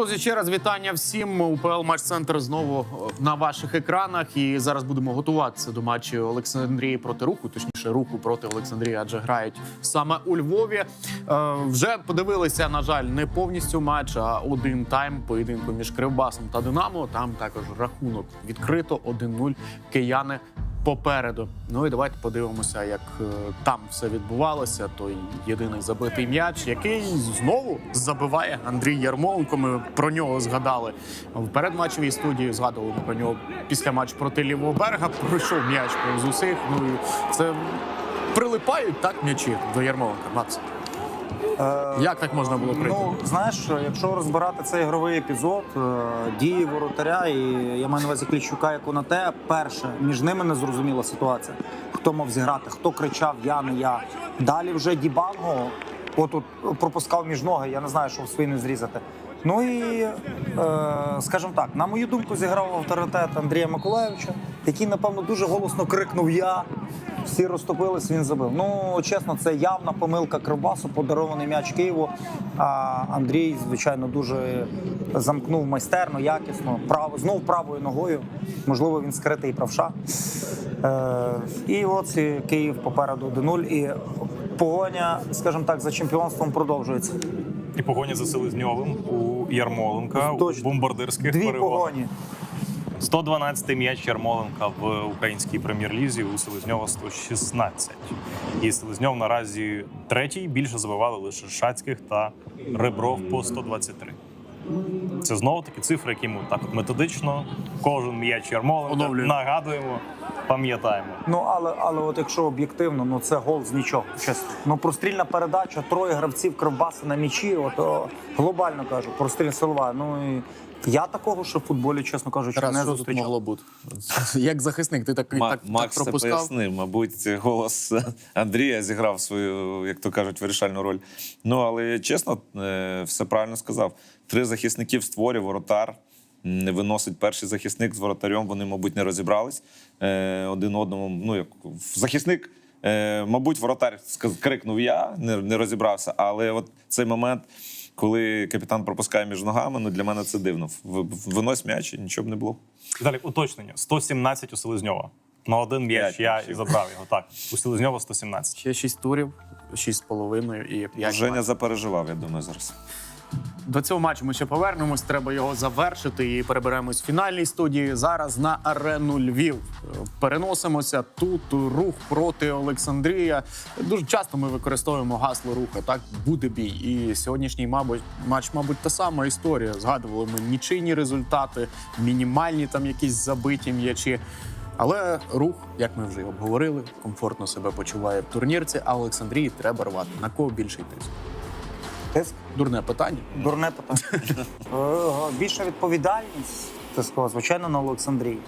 Друзі, ще раз вітання всім. УПЛ Матч Центр знову на ваших екранах. І зараз будемо готуватися до матчу Олександрії проти руху, точніше, руху проти Олександрії, адже грають саме у Львові. Е, вже подивилися, на жаль, не повністю матч, а один тайм поєдинку між Кривбасом та Динамо. Там також рахунок відкрито 1-0 кияни. Попереду, ну і давайте подивимося, як е, там все відбувалося. Той єдиний забитий м'яч, який знову забиває Андрій Ярмоленко. Ми про нього згадали в передматчевій студії. Згадували про нього після матчу проти лівого берега. Пройшов м'яч повз усіх. Ну і це прилипають так м'ячі до Ярмоленка. Макс, як так можна було прийти? Ну, знаєш, якщо розбирати цей ігровий епізод, е, дії воротаря, і я маю на увазі Кліщука і Конате, перше, між ними не зрозуміла ситуація. Хто мав зіграти, хто кричав Я не я. Далі вже Дібанго отут пропускав між ноги, я не знаю, що в свої не зрізати. Ну і, е, скажімо так, на мою думку, зіграв авторитет Андрія Миколаєвича, який, напевно, дуже голосно крикнув Я. Всі розтопились, він забив. Ну, чесно, це явна помилка Кривбасу, подарований м'яч Києву. А Андрій, звичайно, дуже замкнув майстерно, якісно, право, знов правою ногою. Можливо, він скритий правша. Е, і от Київ попереду 1-0. І погоня, скажімо так, за чемпіонством продовжується. І погоня за Селезньовим у Ярмоленка Точно. у бомбардирських Дві перегонах. погоні. 112-й м'яч Ярмоленка в українській прем'єр-лізі, у Селезньова 116. І Селезньов наразі третій. Більше забивали лише Шацьких та Ребров по 123. Це знову таки цифри, які ми так от методично кожен м'яч Ярмоленка нагадуємо, пам'ятаємо. Ну але але от якщо об'єктивно, ну це гол з нічого. Чесно. Ну прострільна передача, троє гравців Кривбаса на м'ячі. От о, глобально кажу, простріль силова. Ну і я такого, що в футболі, чесно кажучи, Раз, не що тут зустрічав. могло бути? Як захисник, ти так, Ма- так, так Макс це пропускав? пояснив. Мабуть, голос Андрія зіграв свою, як то кажуть, вирішальну роль. Ну але чесно, е, все правильно сказав. Три захисники в створі, воротар. Не виносить перший захисник з воротарем. Вони, мабуть, не розібрались е, один одному. Ну як захисник, е, мабуть, воротар крикнув я, не, не розібрався. Але от цей момент, коли капітан пропускає між ногами, ну для мене це дивно. Винось м'яч, і нічого б не було. Далі уточнення: 117 у Селезньова. На один м'яч я і забрав його. Так, у Селезньова 117. Ще шість турів, шість з половиною і п'ять. Женя запереживав, я думаю, зараз. До цього матчу ми ще повернемось. Треба його завершити і переберемось в фінальній студії. Зараз на арену Львів переносимося. Тут рух проти Олександрія. Дуже часто ми використовуємо гасло руха. Так буде бій. І сьогоднішній, мабуть, матч, мабуть, та сама історія. Згадували ми нічийні результати, мінімальні там якісь забиті м'ячі. Але рух, як ми вже обговорили, комфортно себе почуває в турнірці. А Олександрії треба рвати. На кого більший тиск? Тиск? Дурне питання. Дурне питання. Е, Більша відповідальність, ти звичайно, на Олександрії. Е,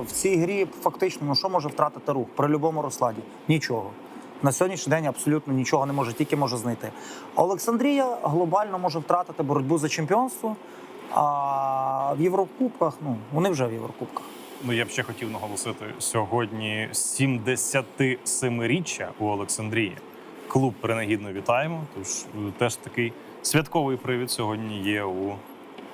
В цій грі фактично ну що може втратити рух при будь-якому розкладі? Нічого. На сьогоднішній день абсолютно нічого не може, тільки може знайти. Олександрія глобально може втратити боротьбу за чемпіонство, а в Єврокубках, ну вони вже в Єврокубках. Ну, я б ще хотів наголосити сьогодні 77-річчя у Олександрії. Клуб принагідно вітаємо. Тож е, теж такий святковий привід сьогодні є у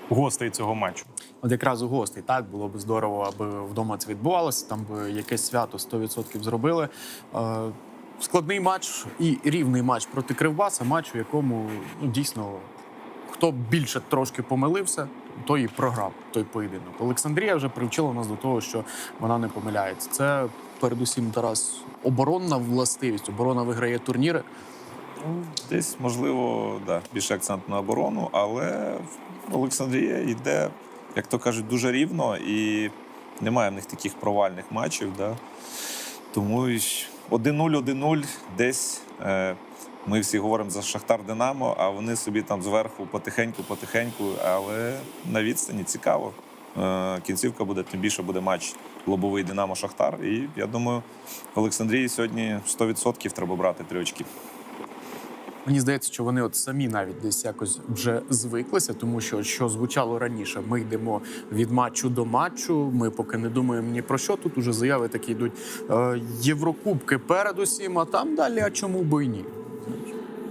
гостей цього матчу. От якраз у гостей так було б здорово, аби вдома це відбувалося. Там би якесь свято 100% зробили. Е, складний матч і рівний матч проти Кривбаса. Матч, у якому ну, дійсно хто більше трошки помилився, той і програв той поєдинок. Олександрія вже привчила нас до того, що вона не помиляється. Це передусім Тарас оборонна властивість. Оборона виграє турніри. Ну, Десь, можливо, да, більше акцент на оборону, але Олександрія йде, як то кажуть, дуже рівно і немає в них таких провальних матчів. Да. Тому й 1-0, 1-0, десь е, ми всі говоримо за Шахтар Динамо, а вони собі там зверху потихеньку, потихеньку, але на відстані цікаво. Е, кінцівка буде, тим більше буде матч лобовий Динамо Шахтар. І я думаю, в Олександрії сьогодні 100% треба брати три очки. Мені здається, що вони от самі навіть десь якось вже звиклися, тому що що звучало раніше, ми йдемо від матчу до матчу. Ми поки не думаємо ні про що. Тут уже заяви такі йдуть. Е, Єврокубки передусім, а там далі. А чому би і ні?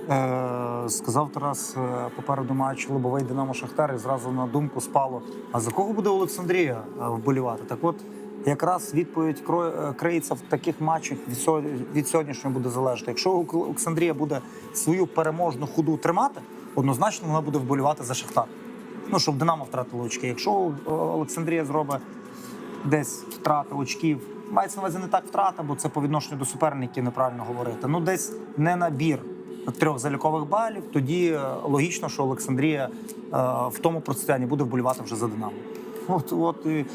Е, сказав Тарас е, попереду матчу Лобовий Динамо Шахтар, і зразу на думку спало. А за кого буде Олександрія е, вболівати? Так от якраз відповідь е, криється в таких матчах від сьо- сьогоднішнього буде залежати. Якщо Олександрія буде свою переможну ходу тримати, однозначно вона буде вболівати за Шахтар. Ну, щоб Динамо втратило очки. Якщо е, Олександрія зробить десь втрата очків. Мається на увазі не так втрата, бо це по відношенню до суперників неправильно говорити. Ну, десь не набір трьох залікових балів. Тоді е, логічно, що Олександрія в тому протистоянні буде вболівати вже за Динамо. От, от і, е,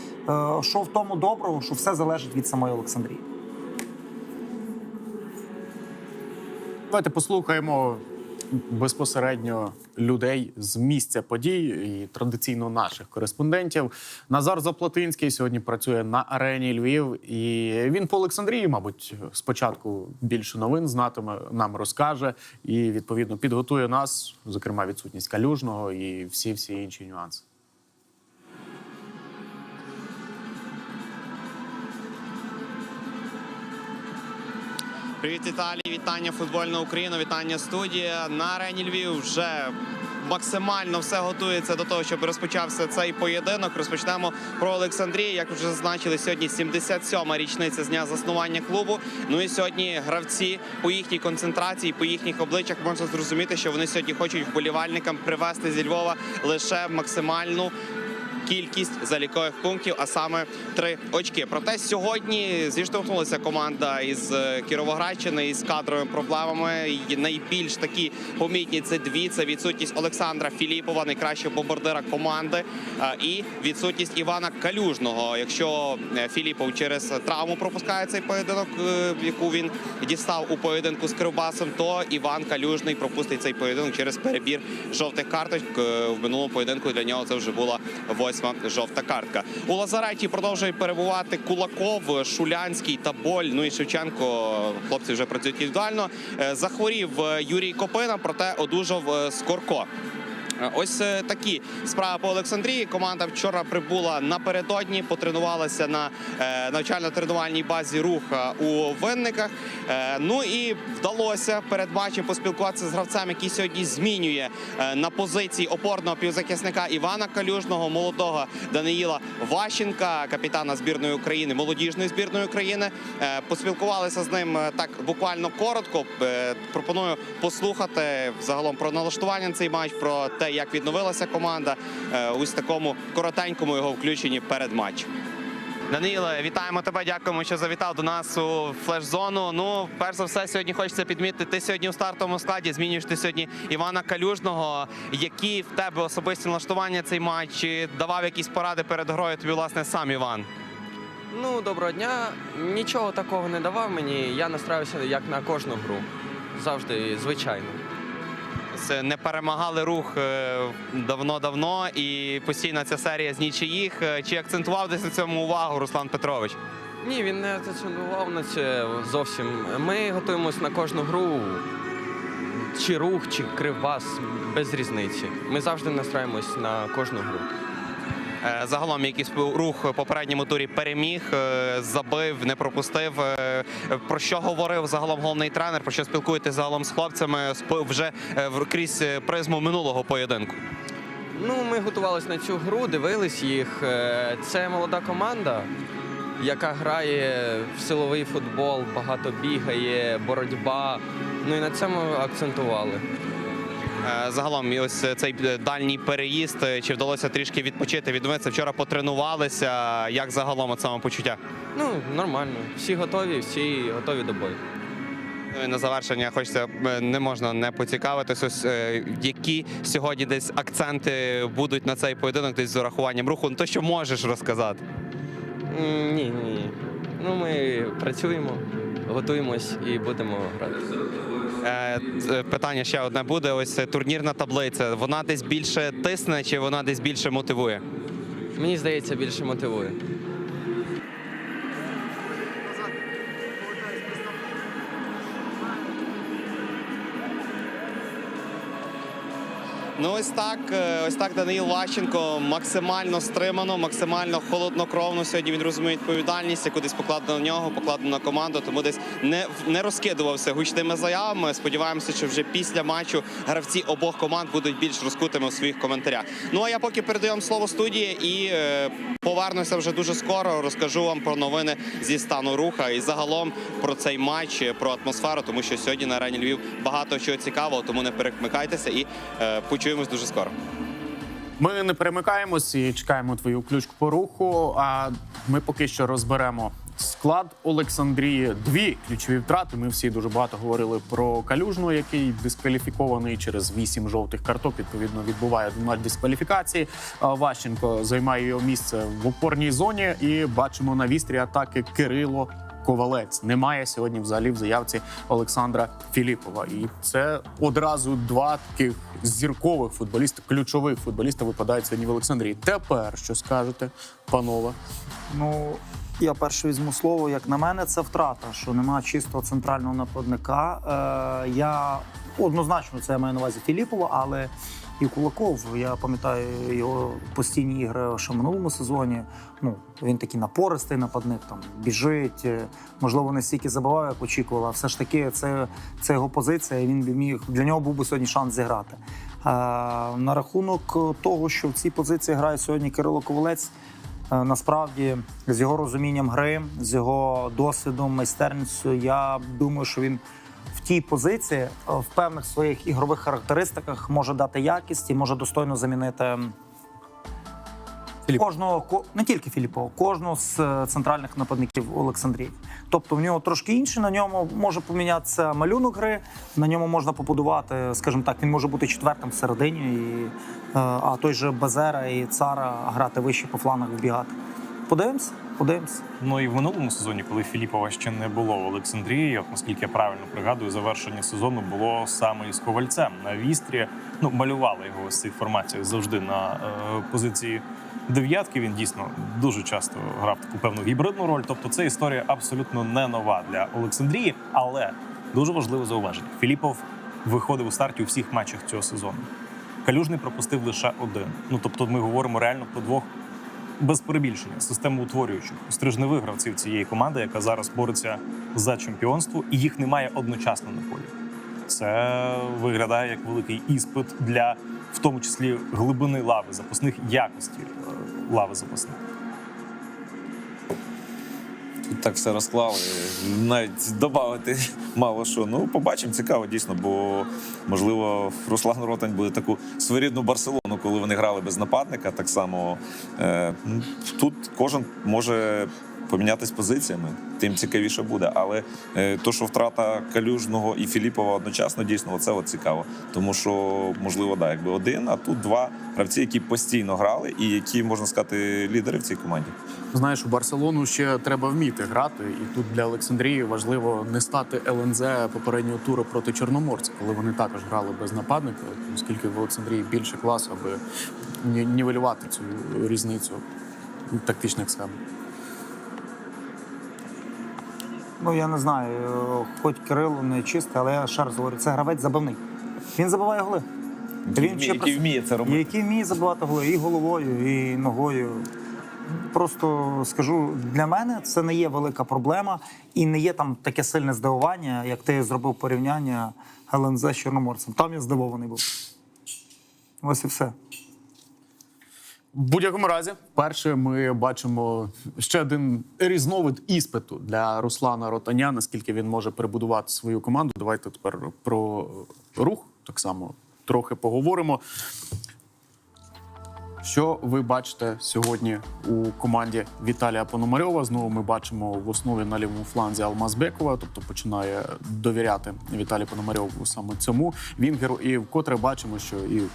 що в тому доброго, що все залежить від самої Олександрії. Давайте послухаємо безпосередньо людей з місця подій і традиційно наших кореспондентів. Назар Заплатинський сьогодні працює на арені Львів, і він по Олександрії, мабуть, спочатку більше новин знатиме, нам розкаже і відповідно підготує нас, зокрема відсутність калюжного і всі всі інші нюанси. Привіт, Італії! Вітання футбольна Україна, вітання студія. На арені Львів вже максимально все готується до того, щоб розпочався цей поєдинок. Розпочнемо про Олександрію. Як вже зазначили, сьогодні 77-ма річниця з дня заснування клубу. Ну і сьогодні гравці по їхній концентрації, по їхніх обличчях можна зрозуміти, що вони сьогодні хочуть вболівальникам привезти зі Львова лише максимальну кількість залікових пунктів, а саме три очки. Проте сьогодні зіштовхнулася команда із е, Кіровоградщини із кадровими проблемами. І найбільш такі помітні це дві: це відсутність Олександра Філіпова, найкращого бомбардира команди, е, і відсутність Івана Калюжного. Якщо е, Філіпов через травму пропускає цей поєдинок, яку він дістав у поєдинку з Кривбасом, то Іван Калюжний пропустить цей поєдинок через перебір жовтих карточок. В минулому поєдинку для нього це вже була восьма жовта картка. У Лазареті продовжує перебувати Кулаков, Шулянський та Боль. Ну і Шевченко. Хлопці вже працюють індивідуально. Е, Захворів е, Юрій Копина, проте одужав е, Скорко. Е, Ось е, такі справи по Олександрії. Команда вчора прибула напередодні, потренувалася на е, навчально-тренувальній базі руха у винниках. Ну і вдалося перед матчем поспілкуватися з гравцем, який сьогодні змінює на позиції опорного півзахисника Івана Калюжного, молодого Даниїла Ващенка, капітана збірної України, молодіжної збірної України. Поспілкувалися з ним так буквально коротко. Пропоную послухати загалом про налаштування на цей матч, про те, як відновилася команда е, ось такому коротенькому його включенні перед матчем. Даниле, вітаємо тебе. Дякуємо, що завітав до нас у флеш-зону. Ну, перш за все, сьогодні хочеться підмітити. Ти сьогодні у стартовому складі змінюєш ти сьогодні Івана Калюжного. Які в тебе особисті налаштування цей матч? Чи давав якісь поради перед грою тобі, власне, сам Іван? Ну, доброго дня. Нічого такого не давав мені. Я настраюся як на кожну гру. Завжди, звичайно. Це не перемагали рух е, давно-давно, і постійна ця серія з нічиїх. Е, Чи акцентував десь на цьому увагу Руслан Петрович? Ні, він не акцентував на це зовсім. Ми готуємось на кожну гру. Чи рух, чи кривбас, без різниці. Ми завжди настраємось на кожну гру. Е, Загалом якийсь рух в попередньому турі переміг, е, забив, не пропустив. Е, Про що говорив загалом головний тренер? Про що спілкуєтесь загалом з хлопцями вже крізь призму минулого поєдинку? Ну, ми готувалися на цю гру, дивились їх. Це молода команда, яка грає в силовий футбол, багато бігає, боротьба. Ну і на цьому акцентували. Е, Загалом, ось цей е, дальній переїзд. е, Чи вдалося трішки відпочити? Відновитися вчора потренувалися. Як загалом от самопочуття? Ну, нормально. Всі готові, всі готові до бою. Ну і на завершення хочеться не можна не поцікавитись. Ось які сьогодні десь акценти будуть на цей поєдинок, десь з урахуванням руху. Ну то що можеш розказати? Ні, ні. Ну, ми працюємо, готуємось і будемо грати. Е, ц- Питання ще одне буде. Ось е, турнірна таблиця. Вона десь більше тисне, чи вона десь більше мотивує? Мені здається, більше мотивує. Ну ось так, е, ось так Даниїл Ващенко максимально стримано, максимально холоднокровно. Сьогодні він розуміє відповідальність, яку десь покладено на нього, покладено на команду. Тому десь не не розкидувався гучними заявами. Сподіваємося, що вже після матчу гравці обох команд будуть більш розкутими у своїх коментарях. Ну а я поки передаю вам слово студії і е, повернуся вже дуже скоро. Розкажу вам про новини зі стану руха і загалом про цей матч, про атмосферу, тому що сьогодні на арені Львів багато чого цікавого, тому не перемикайтеся і е, почуємось дуже скоро. Ми не перемикаємось і чекаємо твою ключку по руху. А ми поки що розберемо склад Олександрії. Дві ключові втрати. Ми всі дуже багато говорили про калюжну, який дискваліфікований через вісім жовтих карток. Відповідно, відбуває матч дискваліфікації. Ващенко займає його місце в опорній зоні. І бачимо на вістрі атаки Кирило. Ковалець немає сьогодні взагалі в заявці Олександра Філіпова, і це одразу два таких зіркових футболіста, ключових футболіста випадають сьогодні в Олександрії. Тепер що скажете, панове? Ну, я перше візьму слово. Як на мене, це втрата, що немає чистого центрального нападника. Е, я однозначно це я маю на увазі Філіпова, але і Кулаков. Я пам'ятаю його постійні ігри ще в минулому сезоні. Ну, він такий напористий нападник, там біжить. е, Можливо, не стільки забивав, як очікував. А все ж таки, це, це його позиція. Він би міг для нього був би сьогодні шанс зіграти. Е, на рахунок того, що в цій позиції грає сьогодні Кирило Ковалець. Е, Насправді, з його розумінням гри, з його досвідом, майстерністю, я думаю, що він тій позиції, е, в певних своїх ігрових характеристиках може дати якість і може достойно замінити м, кожного ко- не тільки Філіпова, кожного з е, центральних нападників Олександрії. Тобто в нього трошки інше, на ньому може помінятися малюнок гри, на ньому можна побудувати, скажімо так, він може бути четвертим всередині, і, е, а той же Базера і Цара грати вище по флангах вбігати. Подивимося, подивимося. Ну і в минулому сезоні, коли Філіпова ще не було в Олександрії, от наскільки я правильно пригадую, завершення сезону було саме із ковальцем на вістрі. Ну малювали його з цих формаціях завжди на е, позиції дев'ятки. Він дійсно дуже часто грав таку певну гібридну роль. Тобто, це історія абсолютно не нова для Олександрії, але дуже важливе зауваження. Філіпов виходив у старті у всіх матчах цього сезону. Калюжний пропустив лише один. Ну тобто, ми говоримо реально про двох без перебільшення системоутворюючих стрижневих гравців цієї команди, яка зараз бореться за чемпіонство, і їх немає одночасно на полі. Це виглядає як великий іспит для, в тому числі, глибини лави запасних, якості е, лави запасних. Так все розклали. Навіть додати мало що. Ну, побачимо, цікаво дійсно, бо можливо Руслан Ротань буде таку своєрідну Барселону, коли вони грали без нападника. Так само е, тут кожен може помінятись позиціями, тим цікавіше буде. Але е, то, що втрата Калюжного і Філіпова одночасно, дійсно, оце от цікаво. Тому що, можливо, да, якби один, а тут два гравці, які постійно грали і які, можна сказати, лідери в цій команді. Знаєш, у Барселону ще треба вміти грати, і тут для Олександрії важливо не стати ЛНЗ попереднього туру проти Чорноморця, коли вони також грали без нападника, оскільки в Олександрії більше класу, аби ні- нівелювати цю різницю тактичних схем. Ну я не знаю, хоч Кирило не чистий, але я ще раз говорю, це гравець забивний. Він забиває голи. Він ще який вміє це робити. Який вміє забивати голи і головою, і ногою. Просто скажу, для мене це не є велика проблема і не є там таке сильне здивування, як ти зробив порівняння ЛНЗ з Чорноморцем. Там я здивований був. Ось і все. В будь-якому разі, перше, ми бачимо ще один різновид іспиту для Руслана Ротаня, наскільки він може перебудувати свою команду. Давайте тепер про рух так само трохи поговоримо. Що ви бачите сьогодні у команді Віталія Пономарьова? Знову ми бачимо в основі на лівому фланзі Алмазбекова, тобто починає довіряти Віталій Пономарьов саме цьому вінгеру. І вкотре бачимо, що і в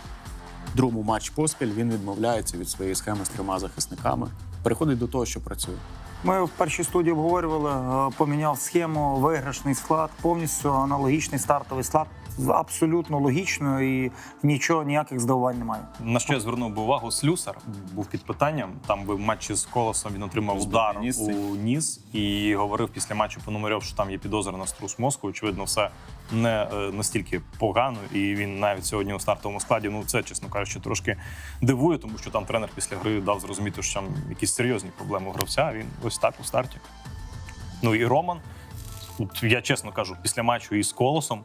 другому матч поспіль він відмовляється від своєї схеми з трьома захисниками. Переходить до того, що працює. Ми в першій студії обговорювали, е, поміняв схему, виграшний склад, повністю аналогічний стартовий склад абсолютно логічно і нічого, ніяких здивувань немає. На що я звернув би увагу, Слюсар був під питанням. Там в матчі з колосом він отримав удар ніс у ніс і говорив після матчу Пономарьов, що там є підозра на струс мозку. Очевидно, все не е, настільки погано, і він навіть сьогодні у стартовому складі. Ну це чесно кажучи, трошки дивує, тому що там тренер після гри дав зрозуміти, що там якісь серйозні проблеми у гравця. а Він ось так у старті. Ну і Роман. От я чесно кажу, після матчу із колосом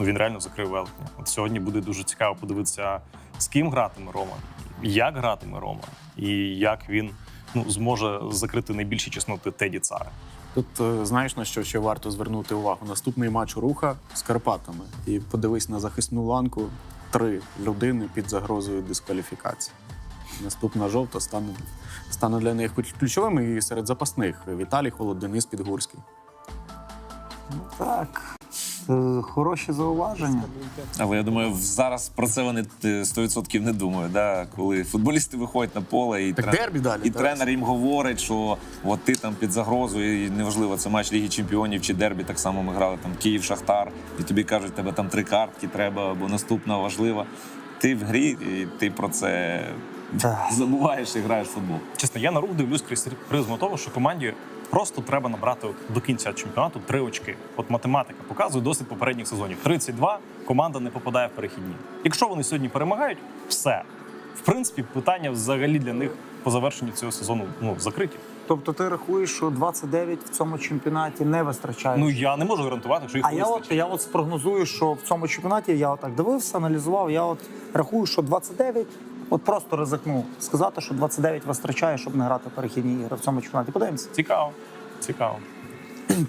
ну він реально закрив велетня. От сьогодні буде дуже цікаво подивитися, з ким гратиме Рома, як гратиме Рома, і як він ну, зможе закрити найбільші чесноти Теді Цара. Тут е, знаєш на що ще варто звернути увагу? Наступний матч руха з Карпатами. І подивись на захисну ланку три людини під загрозою дискваліфікації. Наступна жовта стане, стане для них ключовим і серед запасних Віталій Холод, Денис Підгурський. Так, е, хороші зауваження. Але я думаю, зараз про це вони е, 100% не думають. Да? Коли футболісти виходять на поле і, Так трен- дербі далі, і тренер їм говорить, що от ти там під загрозою, і неважливо, це матч Ліги Чемпіонів чи дербі. Так само ми грали там Київ, Шахтар, і тобі кажуть, тебе там три картки треба, або наступна важлива. Ти в грі, і ти про це забуваєш і граєш в футбол. Чесно, я на рух дивлюсь крізь призму того, що команді просто треба набрати от до кінця чемпіонату три очки. От математика показує досвід попередніх сезонів. 32 команда не попадає в перехідні. Якщо вони сьогодні перемагають, все. В принципі, питання взагалі для них по завершенню цього сезону ну закриті. Тобто ти рахуєш, що 29 в цьому чемпіонаті не вистачає. Ну я не можу гарантувати, що їх а я от, я от спрогнозую, що в цьому чемпіонаті я отак дивився, аналізував. Я от рахую, що 29, от просто ризикнув сказати, що 29 вистачає, щоб не грати перехідні ігри в цьому чемпіонаті. Подивимося. Цікаво. Цікаво.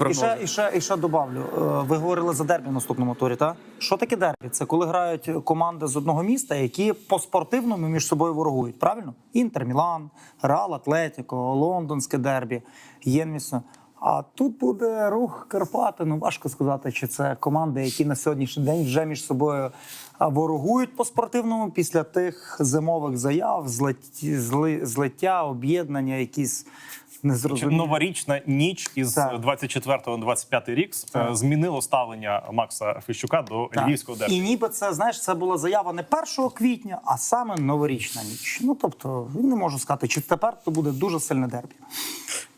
І ще, і ще, і ще добавлю. Е, Ви говорили за дербі в наступному турі, так? Що таке дербі? Це коли грають команди з одного міста, які по спортивному між собою ворогують, правильно? Інтер Мілан, Реал Атлетіко, Лондонське дербі, Єнмісно. А тут буде рух Карпати. Ну важко сказати, чи це команди, які на сьогоднішній день вже між собою ворогують по спортивному після тих зимових заяв, злиття, об'єднання, якісь незрозумілі. Новорічна ніч із Так. 24 на 25 рік е, Так. змінило ставлення Макса Фіщука до Так. львівського дербі. І ніби це, знаєш, це була заява не 1 квітня, а саме новорічна ніч. Ну тобто, не можу сказати, чи тепер то буде дуже сильне дербі.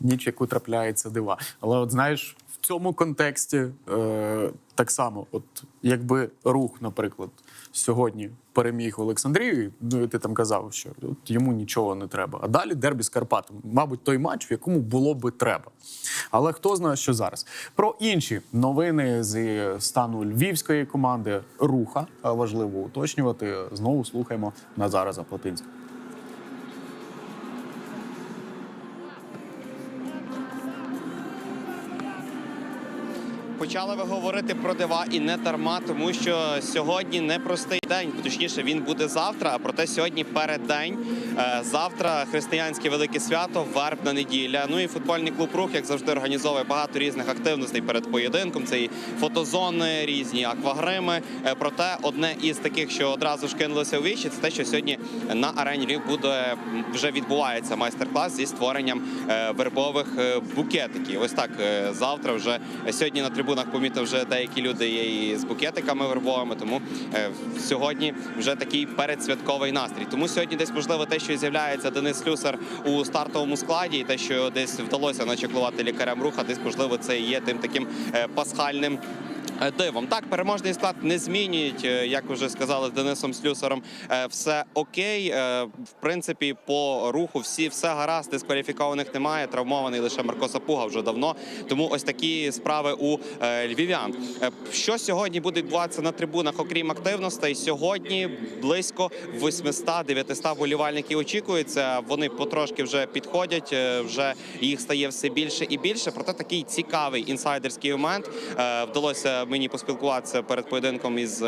ніч, яку трапляється дива. Але от знаєш, в цьому контексті е, так само, от якби рух, наприклад, сьогодні переміг Олександрію, ну ти там казав, що от йому нічого не треба. А далі дербі з Карпатом. Мабуть, той матч, в якому було би треба. Але хто знає, що зараз. Про інші новини зі стану львівської команди руха важливо уточнювати. Знову слухаємо Назара Заплатинського. Почали ви говорити про дива і не дарма, тому що сьогодні непростий день. Точніше, він буде завтра. А проте сьогодні переддень. Е, Завтра християнське велике свято, вербна неділя. Ну і футбольний клуб рух, як завжди, організовує багато різних активностей перед поєдинком. Це і фотозони, різні аквагрими. Е, Проте одне із таких, що одразу ж кинулося у вічі, це те, що сьогодні на арені Львів буде вже відбувається майстер-клас зі створенням е, вербових букетиків. Ось так завтра вже сьогодні на трибунах помітив вже деякі люди є і з букетиками вербовими. Тому е, сьогодні вже такий передсвятковий настрій. Тому сьогодні десь можливо те, що з'являється Денис Слюсар у стартовому складі, і те, що десь вдалося начеклувати лікарям руха, десь можливо це є тим таким е, пасхальним. Е, Дивом так, переможний склад не змінюють, е, як вже сказали з Денисом Слюсаром. е, Все окей. В принципі, по руху всі все гаразд, дискваліфікованих немає. Травмований лише Марко Сапуга вже давно. Тому ось такі справи у львів'ян. Що сьогодні буде відбуватися на трибунах, окрім активностей? Сьогодні близько 800-900 болівальників очікується. Вони потрошки вже підходять, вже їх стає все більше і більше. Проте такий цікавий інсайдерський момент. Вдалося мені поспілкуватися перед поєдинком із.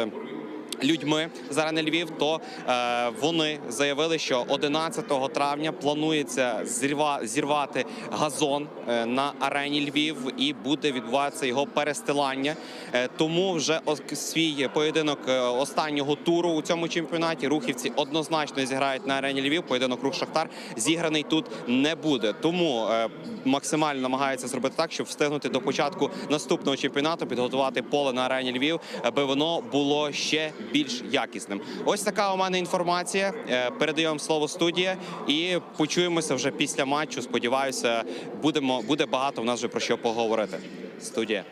Людьми з арени Львів, то е, вони заявили, що 11 травня планується зірва, зірвати газон е, на арені Львів і буде відбуватися його перестилання. Е, тому вже свій поєдинок е, останнього туру у цьому чемпіонаті рухівці однозначно зіграють на арені Львів. Поєдинок рух Шахтар зіграний тут не буде. Тому е, максимально намагаються зробити так, щоб встигнути до початку наступного чемпіонату підготувати поле на арені Львів, аби воно було ще більш якісним. Ось така у мене інформація. Е, Передаю вам слово студія і почуємося вже після матчу. Сподіваюся, будемо буде багато в нас вже про що поговорити. Студія.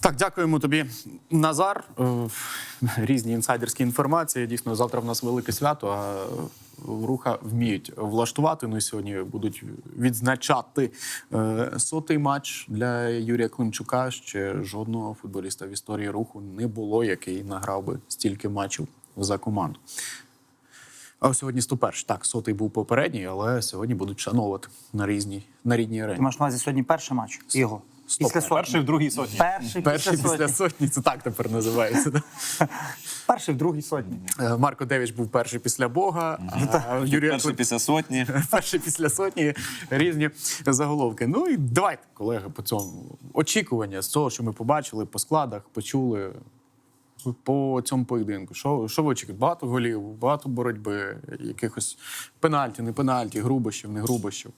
Так, дякуємо тобі, Назар. Е, Різні інсайдерські інформації. Дійсно, завтра в нас велике свято. А руха вміють влаштувати. Ну і сьогодні будуть відзначати е, сотий матч для Юрія Климчука. Ще жодного футболіста в історії руху не було, який награв би стільки матчів за команду. А сьогодні 101. Так, сотий був попередній, але сьогодні будуть шановувати на різній на рідній Ти арені. маєш на увазі сьогодні перший матч його. Стоп. Після сотні. Перший в другій сотні. Перший, Перший після після сотні. сотні, це так тепер називається. да? Перший в другій сотні. Е, Марко Девіч був перший після Бога, а Юрій Перший після сотні. перший після сотні різні заголовки. Ну і давайте, колеги, по цьому очікування з того, що ми побачили по складах, почули по цьому поєдинку. Що, що ви очікуєте? Багато голів, багато боротьби, якихось пенальті, не пенальті, грубощів, не грубощів.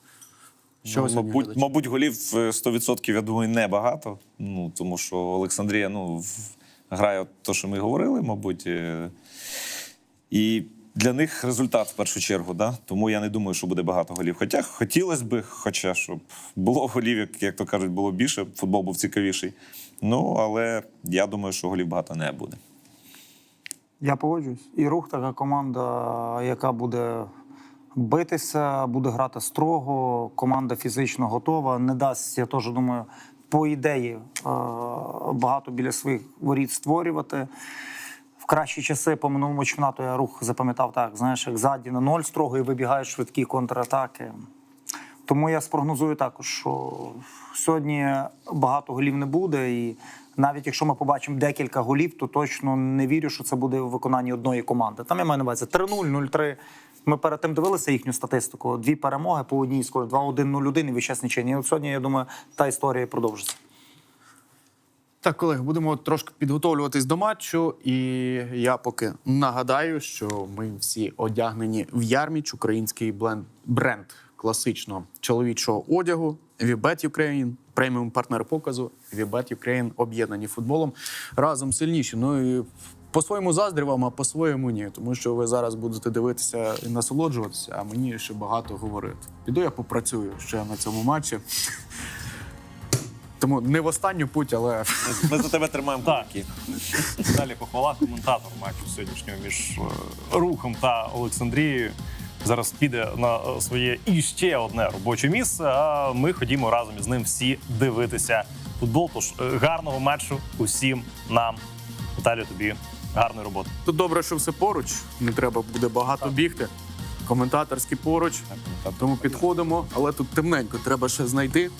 Що Ну, мабуть, мабуть, голів е, 100% я думаю, небагато. Ну, тому що Олександрія ну, грає те, що ми говорили, мабуть. е, І для них результат в першу чергу. Да? Тому я не думаю, що буде багато голів. Хоча хотілося б, хоча щоб було голів, як, як то кажуть, було більше, футбол був цікавіший. Ну, але я думаю, що голів багато не буде. Я погоджуюсь. І рух така команда, яка буде битися, буде грати строго. Команда фізично готова. Не дасть, я теж думаю, по ідеї е, багато біля своїх воріт створювати. В кращі часи по минулому чемпіонату я рух запам'ятав так, знаєш, як ззаді на ноль строго і вибігають швидкі контратаки. Тому я спрогнозую також, що сьогодні багато голів не буде. І навіть якщо ми побачимо декілька голів, то точно не вірю, що це буде в виконанні одної команди. Там я маю на увазі 3-0, 0-3. Ми перед тим дивилися їхню статистику. Дві перемоги по одній скорі, 2-1, 0-1 і час от сьогодні, я думаю, та історія продовжиться. Так, колеги, будемо трошки підготовлюватись до матчу, і я поки нагадаю, що ми всі одягнені в ярміч, український бленд, бренд класичного чоловічого одягу. Вібет Ukraine, преміум партнер показу. Вібет Ukraine об'єднані футболом разом сильніші. Ну і по-своєму заздрю вам, а по-своєму ні. Тому що ви зараз будете дивитися і насолоджуватися, а мені ще багато говорити. Піду я попрацюю ще на цьому матчі. Тому не в останню путь, але Ми за тебе тримаємо Так. кулаки. Далі похвала коментатор матчу сьогоднішнього між е, рухом та Олександрією. Зараз піде на е, своє іще одне робоче місце. А ми ходімо разом із ним всі дивитися футбол. Тож е, гарного матчу усім нам. Віталію, тобі гарної робота. Тут добре, що все поруч, не треба буде багато бігти. Коментаторські поруч, тому підходимо, але тут темненько, треба ще знайти.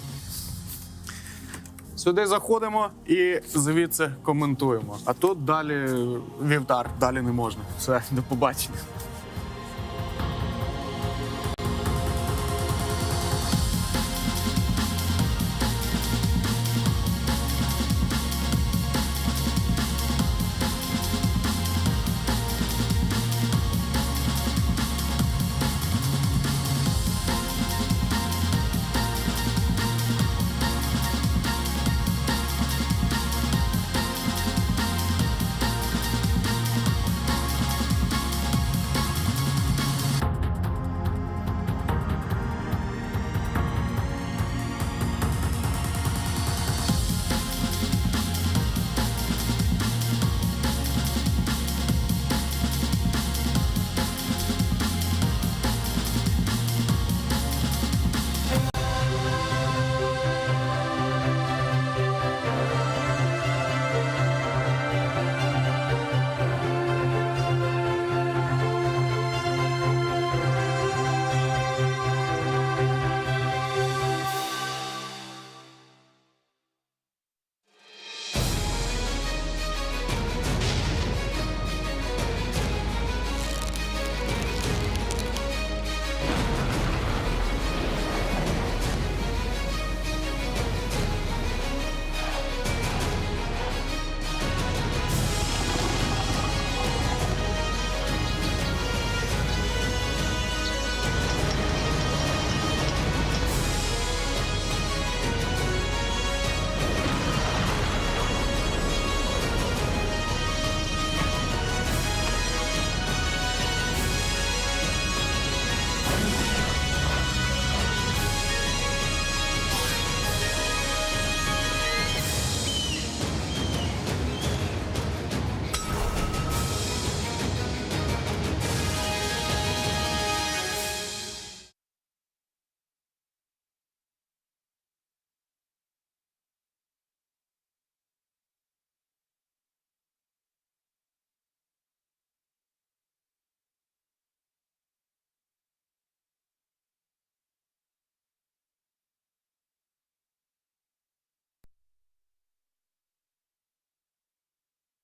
Сюди заходимо і звідси коментуємо. А тут далі вівтар, далі не можна. Все, до побачення.